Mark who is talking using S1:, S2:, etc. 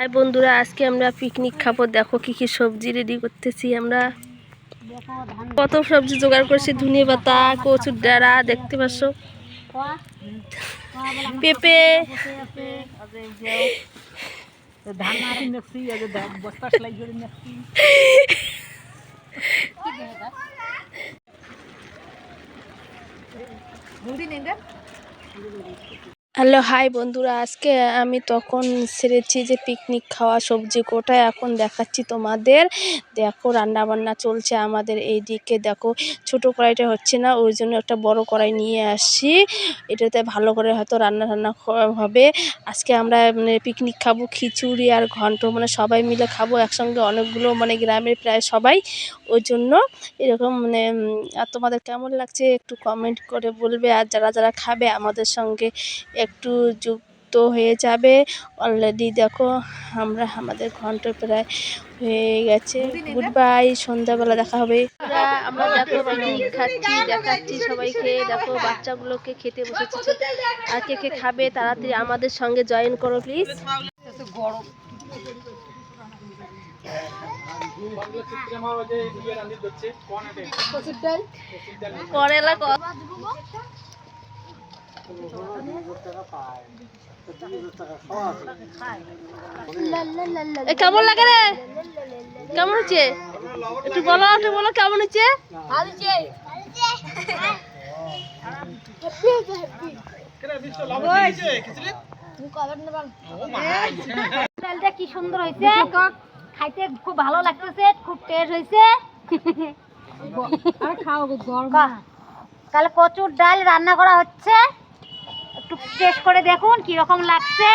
S1: High বন্ধুরা, আজকে আমরা পিকনিক খাব। দেখো কি কি সবজি রেডি করতেছি আমরা। কত সবজি জোগাড় করছি ধনে পাতা, কচুর ডাঁড়া, দেখতে পাচ্ছ? পেঁপে। হ্যালো, হাই বন্ধুরা। আজকে আমি তখন সেরেছি যে পিকনিক খাওয়া সবজি কোটায় এখন দেখাচ্ছি তোমাদের। দেখো রান্না বান্না চলছে আমাদের এই দিকে দেখো, ছোট কড়াইটা হচ্ছে না, ওই জন্য একটা বড় কড়াই নিয়ে আসছি। এটাতে ভালো করে হয়তো রান্না রান্না হবে। আজকে আমরা মানে পিকনিক খাব খিচুড়ি আর ঘন্ট। মানে সবাই মিলে খাব একসঙ্গে অনেকগুলো মানে গ্রামের প্রায় সবাই। ওই জন্য এরকম মানে আর তোমাদের কেমন লাগছে একটু কমেন্ট করে বলবে। আর যারা যারা খাবে আমাদের সঙ্গে একটু যুক্ত হয়ে যাবে। অলরেডি দেখো আমরা আমাদের ঘণ্টা প্রায় হয়ে গেছে। গুড বাই সন্ধ্যাবেলা দেখা হবে। আমরা দেখো পিকনিক খাচ্ছি দেখাচ্ছি সবাইকে। দেখো বাচ্চাগুলোকে খেতে বসেছি। আর কে কে খাবে তাড়াতাড়ি আমাদের সঙ্গে জয়েন করো প্লিজ করেলা ক এ, কেমন লাগে রে? কেমন হচ্ছে? একটু বলো একটু বলো কেমন হচ্ছে?
S2: কি সুন্দর হয়েছে খাইতে খুব ভালো লাগতেছে খুব টেস্ট হয়েছে তাহলে কচুর ডাল রান্না করা হচ্ছে? টেস্ট করে দেখুন কীরকম লাগছে।